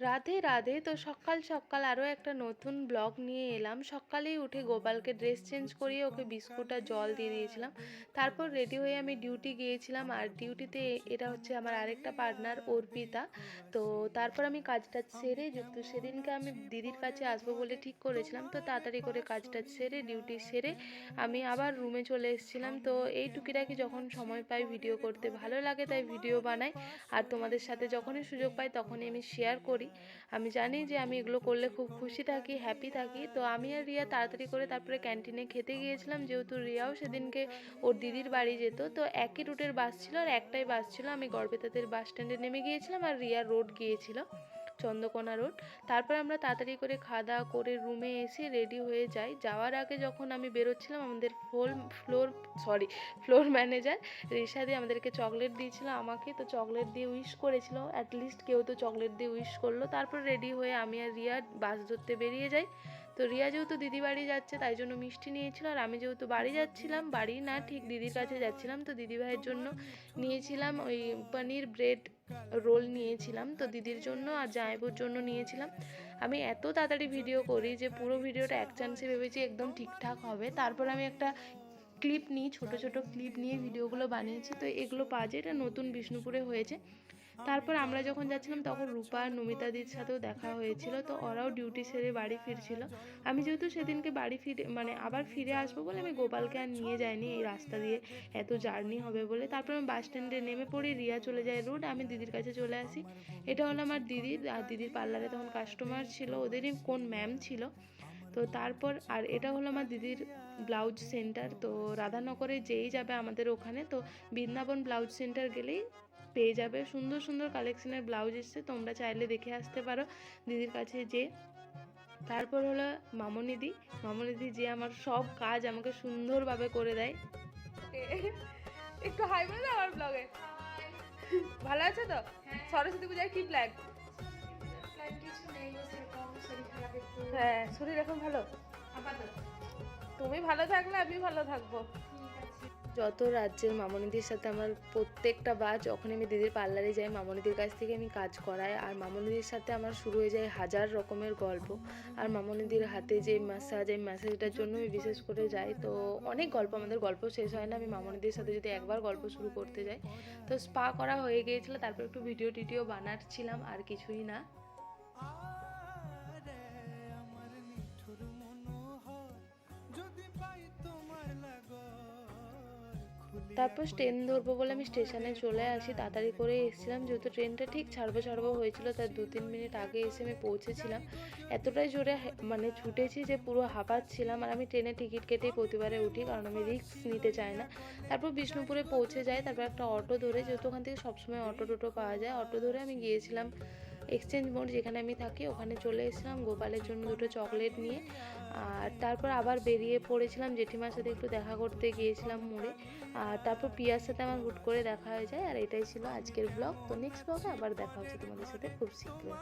রাধে রাধে। তো সকাল সকাল আরও একটা নতুন ব্লগ নিয়ে এলাম। সকালেই উঠে গোপালকে ড্রেস চেঞ্জ করিয়ে ওকে বিস্কুট আর জল দিয়ে দিয়েছিলাম। তারপর রেডি হয়ে আমি ডিউটি গিয়েছিলাম। আর ডিউটিতে এটা হচ্ছে আমার আরেকটা পার্টনার অর্পিতা। তো তারপর আমি কাজটা সেরে তো সেদিনকে আমি দিদির কাছে আসব বলে ঠিক করেছিলাম। তো তাড়াতাড়ি করে কাজটা সেরে ডিউটি সেরে আমি আবার রুমে চলে এসেছিলাম। তো এই টুকিটাকি যখন সময় পাই ভিডিও করতে, ভালো লাগে তাই ভিডিও বানাই। আর তোমাদের সাথে যখনই সুযোগ পাই তখনই আমি শেয়ার করি। আমি জানি যে আমি এগুলো করলে খুব খুশি থাকি হ্যাপি থাকি। তো আমি আর রিয়া তাড়াতাড়ি করে তারপরে ক্যান্টিনে খেতে গিয়েছিলাম। যেহেতু রিয়াও সেদিনকে ওর দিদির বাড়ি যেত, তো একই রুটের বাস ছিল আর একটাই বাস ছিল। আমি গড়বেতাদের বাস স্ট্যান্ডে নেমে গিয়েছিলাম আর রিয়া রোড গিয়েছিল। চন্দ্রকোনা রোড। তারপর আমরা তাড়াতাড়ি করে খাওয়া দাওয়া করে রুমে এসে রেডি হয়ে যাই। যাওয়ার আগে যখন আমি বেরোচ্ছিলাম, আমাদের floor floor sorry floor manager রিসাদি আমাদেরকে চকলেট দিয়েছিল আমাকে। তো চকলেট দিয়ে উইশ করেছিল অ্যাটলিস্ট কেউ তো চকলেট দিয়ে উইশ করল। তারপর রেডি হয়ে আমি আর রিয়া বাস ধরতে বেরিয়ে যাই। তো রিয়া যেহেতু দিদি বাড়ি যাচ্ছে, তাই জন্য মিষ্টি নিয়েছিল। আর আমি যেহেতু বাড়ি যাচ্ছিলাম, বাড়ি না, ঠিক দিদির কাছে যাচ্ছিলাম। তো দিদি ভাইয়ের জন্য নিয়েছিলাম ওই পনির ব্রেড রোল নিয়েছিলাম। তো দিদির জন্য আর জামাইবুর জন্য নিয়েছিলাম। আমি এত তাড়াতাড়ি ভিডিও করি যে পুরো ভিডিওটা এক চান্সে ভেবেছি একদম ঠিকঠাক হবে। তারপর আমি একটা ক্লিপ নিই, ছোট ছোট ক্লিপ নিয়ে ভিডিওগুলো বানিয়েছি। তো এগুলো পাওয়া যায়, এটা নতুন বিষ্ণুপুরে হয়েছে। তারপর আমরা যখন যাচ্ছিলাম, তখন রূপা আর নমিতাদির সাথেও দেখা হয়েছিল। তো ওরাও ডিউটি সেরে বাড়ি ফিরছিল। আমি যেহেতু সেদিনকে বাড়ি ফিরে মানে আবার ফিরে আসব বলে আমি গোপালকে আর নিয়ে যাইনি এই রাস্তা দিয়ে, এত জার্নি হবে বলে। তারপর আমি বাস স্ট্যান্ডে নেমে পড়ি রিয়া চলে যায় রোড আমি দিদির কাছে চলে আসি। এটা হলো আমার দিদির আর দিদির পার্লারে তখন কাস্টমার ছিল, ওদেরই কোন ম্যাম ছিল। তো তারপর, আর এটা হলো আমার দিদির ব্লাউজ সেন্টার তো রাধানগরে যেই যাবে আমাদের ওখানে, তো বৃন্দাবন ব্লাউজ সেন্টার গেলেই পেয়ে যাবে। সুন্দর সুন্দর কালেকশনের ব্লাউজ এসছে তোমরা চাইলে দেখে আসতে পারো দিদির কাছে যে। তারপর হলো মামনিদি। মামনিদি যে আমার সব কাজ আমাকে সুন্দরভাবে করে দেয়। একটু হাই বলে দাও আমার ব্লগে ভালো আছে তো? সরস্বতী পূজায় কি প্ল্যান হ্যাঁ শরীর এখন ভালো? তুমি ভালো থাকলে আমি ভালো থাকব। যত রাজ্যের মামনিদির সাথে আমার প্রত্যেকটা বার যখন আমি দিদির পার্লারে যাই, মামনিদির কাছ থেকে আমি কাজ করাই। আর মামনিদির সাথে আমার শুরু হয়ে যায় হাজার রকমের গল্প। আর মামনিদির হাতে যে ম্যাসাজ এই ম্যাসাজটার জন্য আমি বিশেষ করে যাই। তো অনেক গল্প, আমাদের গল্প শেষ হয় না। আমি মামনিদির সাথে যদি একবার গল্প শুরু করতে যাই। তো স্পা করা হয়ে গিয়েছিল, তারপর একটু ভিডিও টিডিও বানাচ্ছিলাম, আর কিছুই না। তারপর ট্রেন ধরবো বলে আমি স্টেশনে চলে আসি। তাড়াতাড়ি করে এসেছিলাম, যেহেতু ট্রেনটা ঠিক ছাড়বো ছাড়বো হয়েছিল, তার দু তিন মিনিট আগে এসে আমি পৌঁছেছিলাম। এতটাই জোরে মানে ছুটেছি যে পুরো হাঁপাচ্ছিলাম আর আমি ট্রেনে টিকিট কেটেই প্রতিবারে উঠি, কারণ আমি রিস্ক নিতে চাই না। তারপর বিষ্ণুপুরে পৌঁছে যাই, তারপর একটা অটো ধরে, যেহেতু ওখান থেকে সবসময় অটো টোটো পাওয়া যায় অটো ধরে আমি গিয়েছিলাম এক্সচেঞ্জ মোড় যেখানে আমি থাকি, ওখানে চলে এসেছিলাম গোপালের জন্য দুটো চকলেট নিয়ে। আর তারপর আবার বেরিয়ে পড়েছিলাম জেঠিমার সাথে একটু দেখা করতে গিয়েছিলাম মোড়ে। আর তারপর পিয়ার সাথে আমার হুট করে দেখা হয়ে যায়। আর এটাই ছিল আজকের ব্লগ তো নেক্সট ব্লগে আবার দেখা হচ্ছে তোমাদের সাথে খুব শীঘ্রই।